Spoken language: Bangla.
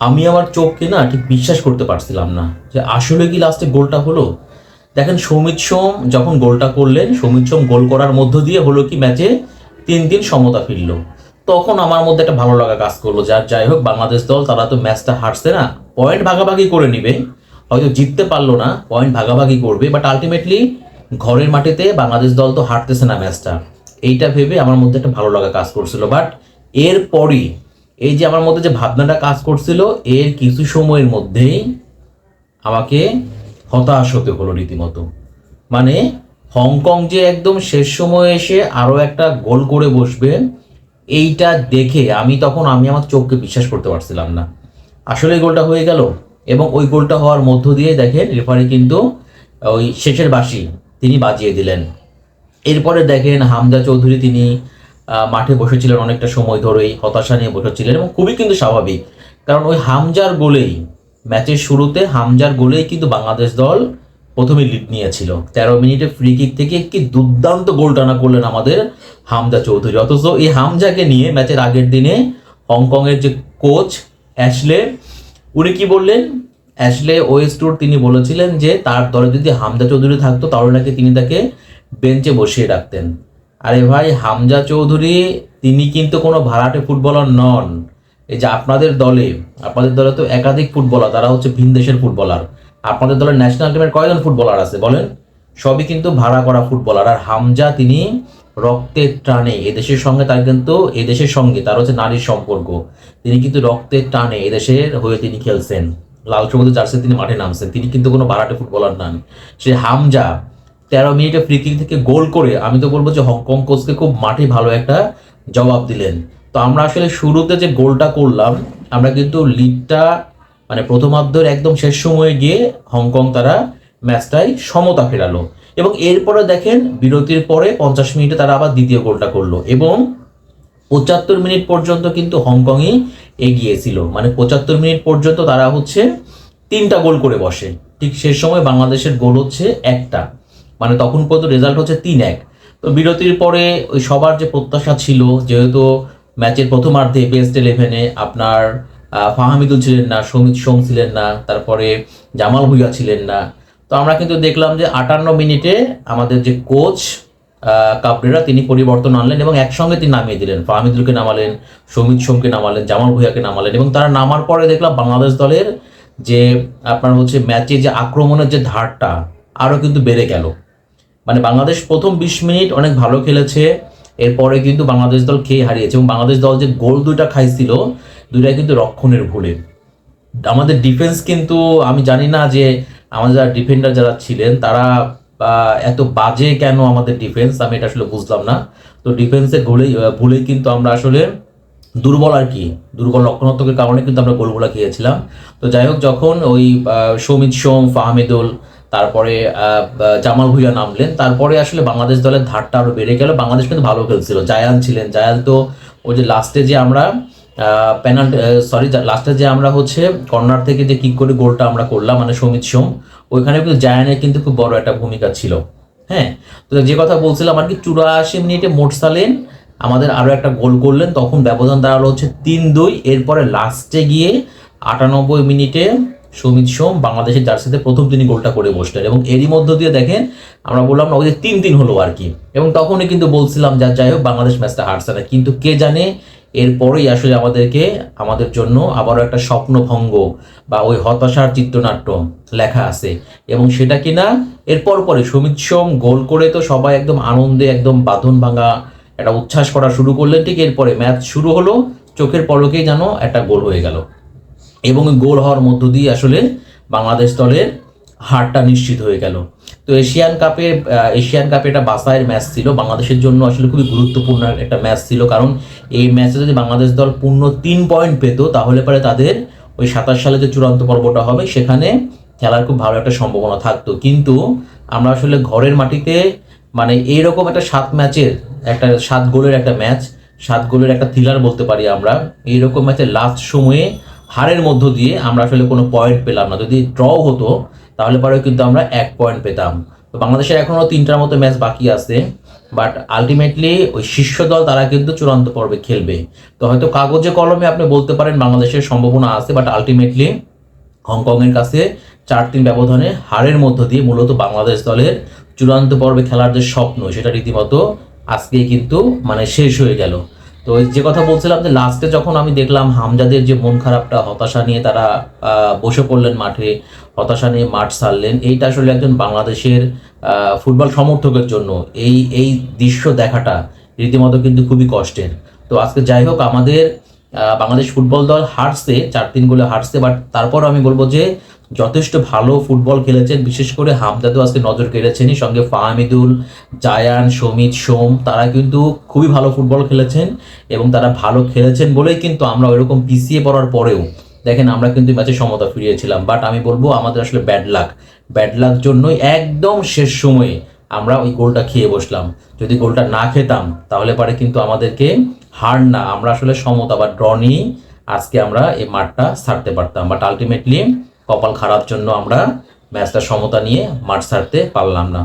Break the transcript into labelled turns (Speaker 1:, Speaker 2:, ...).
Speaker 1: আমি আমার চোখকে না ঠিক বিশ্বাস করতে পারছিলাম না যে আসলে কি লাস্টে গোলটা হলো? দেখেন সৌমিত সোম যখন গোলটা করলেন, সৌমিত সোম গোল করার মধ্য দিয়ে হলো কি ম্যাচে তিন দিন সমতা ফিরল। তখন আমার মধ্যে একটা ভালো লাগা কাজ করল যার যাই হোক, বাংলাদেশ দল তারা তো ম্যাচটা হারছে না। পয়েন্ট ভাগাভাগি করে নিবে। হয়তো জিততে পারল না পয়েন্ট ভাগাভাগি করবে বাট আলটিমেটলি ঘরের মাটিতে বাংলাদেশ দল তো হারতেছে না ম্যাচটা এইটা ভেবে আমার মধ্যে একটা ভালো লাগা কাজ করছিল বাট এরপরই এই যে আমার মধ্যে যে ভাবনাটা কাজ করছিল, এর কিছু সময়ের মধ্যেই আমাকে হতাশ হতে হলো রীতিমতো। মানে হংকং যে একদম শেষ সময়ে এসে আরও একটা গোল করে বসবে, এইটা দেখে আমি তখন, আমি আমার চোখকে বিশ্বাস করতে পারছিলাম না। আসলে গোলটা হয়ে গেল এবং ওই গোলটা হওয়ার মধ্য দিয়ে দেখেন, রেফারি কিন্তু ওই শেষের বাসি তিনি বাজিয়ে দিলেন। এরপরে দেখেন হামদা চৌধুরী তিনি মাঠে বসেছিলেন অনেকটা সময় ধরেই, হতাশা নিয়ে বসেছিলেন এবং খুবই কিন্তু স্বাভাবিক। কারণ ওই হামজার গোলেই, ম্যাচের শুরুতে হামজার গোলেই কিন্তু বাংলাদেশ দল প্রথমে লিড নিয়েছিল। তেরো মিনিটে ফ্রি কিক থেকে একটি দুর্দান্ত গোল টানা করলেন আমাদের হামজা চৌধুরী। অথচ এই হামজাকে নিয়ে ম্যাচের আগের দিনে হংকংয়ের যে কোচ অ্যাশলে, উনি কি বললেন? অ্যাশলে ওয়েস্টুর তিনি বলেছিলেন যে, তার দলে যদি হামজা চৌধুরী থাকতো, তাহলে নাকি তিনি তাকে বেঞ্চে বসিয়ে রাখতেন। আরে ভাই, হামজা চৌধুরী, তিনি কিন্তু কোনো ভাড়াটে ফুটবলার নন। এই যে আপনাদের দলে আপনাদের দলে তো একাধিক ফুটবলার, তারা হচ্ছে ভিন দেশের ফুটবলার। আপনাদের দলের ন্যাশনাল টিমের কয়জন ফুটবলার আছে বলেন? সবই কিন্তু ভাড়া করা ফুটবলার। আর হামজা, তিনি রক্তের টানে এদেশের সঙ্গে তার কিন্তু এদেশের সঙ্গে, তার হচ্ছে নারীর সম্পর্ক। তিনি কিন্তু রক্তের টানে এদেশের হয়ে তিনি খেলছেন। লাল সবুজ জার্সি তিনি মাঠে নামছেন। তিনি কিন্তু কোনো ভাড়াটে ফুটবলার নন। সে হামজা তেরো মিনিটে ফ্রি কিক থেকে গোল করে আমি তো বলব যে হংকং কোচকে খুব মাঠে ভালো একটা জবাব দিলেন। তো আমরা আসলে শুরুতে যে গোলটা করলাম, আমরা কিন্তু লিডটা মানে প্রথমার্ধের একদম শেষ সময়ে গিয়ে হংকং তারা ম্যাচটাই সমতা ফেরালো। এবং এরপরে দেখেন বিরতির পরে পঞ্চাশ মিনিটে তারা আবার দ্বিতীয় গোলটা করল এবং পঁচাত্তর মিনিট পর্যন্ত কিন্তু হংকংই এগিয়েছিল। মানে পঁচাত্তর মিনিট পর্যন্ত তারা হচ্ছে তিনটা গোল করে বসে। ঠিক সে সময় বাংলাদেশের গোল হচ্ছে একটা। মানে তখন পর্যন্ত রেজাল্ট হচ্ছে তিন এক। তো বিরতির পরে ওই সবার যে প্রত্যাশা ছিল, যেহেতু ম্যাচের প্রথমার্ধে বেস্ট ইলেভেনে আপনার ফাহামিদুল ছিলেন না, সমিত সোম ছিলেন না, তারপরে জামাল ভুইয়া ছিলেন না। তো আমরা কিন্তু দেখলাম যে আটান্ন মিনিটে আমাদের যে কোচ কাবরেরা তিনি পরিবর্তন আনলেন এবং একসঙ্গে তিনি নামিয়ে দিলেন। ফাহমিদুলকে নামালেন, সমিত সোমকে নামালেন, জামাল ভুইয়াকে নামালেন এবং তারা নামার পরে দেখলাম বাংলাদেশ দলের যে আপনার হচ্ছে ম্যাচে যে আক্রমণের যে ধারটা আরও কিন্তু বেড়ে গেল। মানে বাংলাদেশ প্রথম বিশ মিনিট অনেক ভালো খেলেছে, এরপরে কিন্তু বাংলাদেশ দল খেয়ে হারিয়েছে এবং বাংলাদেশ দল যে গোল দুইটা খাইছিল, দুইটা কিন্তু রক্ষণের ভুলে। আমাদের ডিফেন্স কিন্তু, আমি জানি না যে আমাদের যারা ডিফেন্ডার যারা ছিলেন, তারা এত বাজে কেন আমাদের ডিফেন্স আমি এটা আসলে বুঝলাম না। তো ডিফেন্সের ভুলেই ভুলেই কিন্তু আমরা আসলে দুর্বল আর কি, দুর্বল লক্ষণাত্মকের কারণে কিন্তু আমরা গোলগুলা খেয়েছিলাম। তো যাই হোক, যখন ওই সৌমিত সোম, ফাহমিদুল তারপরে জামাল ভুইয়া নামলেন। তারপরে আসলে বাংলাদেশ দলের ধারটা আরও বেড়ে গেল। বাংলাদেশ কিন্তু ভালো খেলছিল। জায়ান ছিলেন। জায়াল তো ওই যে লাস্টে যে আমরা পেনাল্টি সরি লাস্টে যে আমরা হচ্ছে কর্নার থেকে যে কিক করে গোলটা আমরা করলাম মানে সমিত সোম ওইখানে কিন্তু জায়ানের কিন্তু খুব বড় একটা ভূমিকা ছিল। হ্যাঁ? তো যে কথা বলছিলাম আর কি, চুরাশি মিনিটে মোটসালেন আমাদের আরও একটা গোল করলেন। তখন ব্যবধান দাঁড়াল হচ্ছে তিন দুই। এরপরে লাস্টে গিয়ে আটানব্বই মিনিটে সমিত সোম বাংলাদেশের জার্সিতে প্রথম তিনি গোলটা করে বসলেন এবং এরই মধ্য দিয়ে দেখেন, আমরা বললাম না ওই যে তিন তিন হলো আর কি। এবং তখনই কিন্তু বলছিলাম যা যাই হোক, বাংলাদেশ ম্যাচটা হারছে না। কিন্তু কে জানে এরপরেই আসলে আমাদেরকে, আমাদের জন্য আবারও একটা স্বপ্নভঙ্গ বা ওই হতাশার চিত্রনাট্য লেখা আছে। এবং সেটা কিনা, এরপর পরে সমিত সোম গোল করে তো সবাই একদম আনন্দে, একদম বাঁধন ভাঙা, একটা উচ্ছ্বাস করা শুরু করলেন। ঠিক এরপরে ম্যাচ শুরু হলো, চোখের পলকেই যেন একটা গোল হয়ে গেল। এবং গোল হওয়ার মধ্য দিয়ে আসলে বাংলাদেশ দলের হারটা নিশ্চিত হয়ে গেল। তো এশিয়ান কাপে এশিয়ান কাপে একটা বাসায়ের ম্যাচ ছিল। বাংলাদেশের জন্য আসলে খুবই গুরুত্বপূর্ণ একটা ম্যাচ ছিল। কারণ এই ম্যাচে যদি বাংলাদেশ দল পূর্ণ তিন পয়েন্ট পেত, তাহলে পরে তাদের ওই সাতাশ সালে যে চূড়ান্ত পর্বটা হবে, সেখানে খেলার খুব ভালো একটা সম্ভাবনা থাকতো। কিন্তু আমরা আসলে ঘরের মাটিতে মানে এইরকম একটা সাত ম্যাচের একটা সাত গোলের একটা ম্যাচ সাত গোলের একটা থ্রিলার বলতে পারি আমরা, এইরকম ম্যাচের লাস্ট সময়ে হারের মধ্য দিয়ে আমরা আসলে কোনো পয়েন্ট পেলাম না। যদি ড্র হতো, তাহলে পরে কিন্তু আমরা এক পয়েন্ট পেতাম। তো বাংলাদেশের এখনও তিনটার মতো ম্যাচ বাকি আছে বাট আলটিমেটলি ওই শীর্ষ দল তারা কিন্তু চূড়ান্ত পর্বে খেলবে। তো হয়তো কাগজে কলমে আপনি বলতে পারেন বাংলাদেশের সম্ভাবনা আছে বাট আলটিমেটলি হংকংয়ের কাছে চার তিন ব্যবধানে হারের মধ্য দিয়ে মূলত বাংলাদেশ দলের চূড়ান্ত পর্বে খেলার যে স্বপ্ন, সেটা রীতিমতো আজকেই কিন্তু মানে শেষ হয়ে গেল। তো যে কথা বলছিলাম যে লাস্টে যখন আমি দেখলাম হামজাদের যে মন খারাপটা, হতাশা নিয়ে তারা বসে পড়লেন মাঠে, হতাশা নিয়ে মাঠ সারলেন এইটা আসলে একজন বাংলাদেশের ফুটবল সমর্থকের জন্য এই এই দৃশ্য দেখাটা রীতিমতো কিন্তু খুবই কষ্টের। তো আজকে যাই হোক, আমাদের বাংলাদেশ ফুটবল দল হারছে, চার তিন গোলে হারছে বাট তারপর আমি বলব যে যথেষ্ট ভালো ফুটবল খেলেছেন। বিশেষ করে হামদাদও আজকে নজর কেড়েছেনই। সঙ্গে ফাহমিদুল, জায়ান, সমিত, সোম, তারা কিন্তু খুবই ভালো ফুটবল খেলেছেন এবং তারা ভালো খেলেছেন বলেই কিন্তু আমরা ওইরকম পিছিয়ে পড়ার পরেও, দেখেন আমরা কিন্তু ম্যাচে সমতা ফিরিয়েছিলাম। বাট আমি বলব, আমাদের আসলে ব্যাড লাক ব্যাড লাক জন্যই একদম শেষ সময়ে আমরা ওই গোলটা খেয়ে বসলাম। যদি গোলটা না খেতাম, তাহলে পরে কিন্তু আমাদেরকে হার না। আমরা আসলে সমতা বা ড্র নিয়েই আজকে আমরা এই মাঠটা ছাড়তে পারতাম। বাট আলটিমেটলি কপাল খারাপ জন্য আমরা ম্যাচটা সমতা নিয়ে মাঠ ছাড়তে পারলাম না।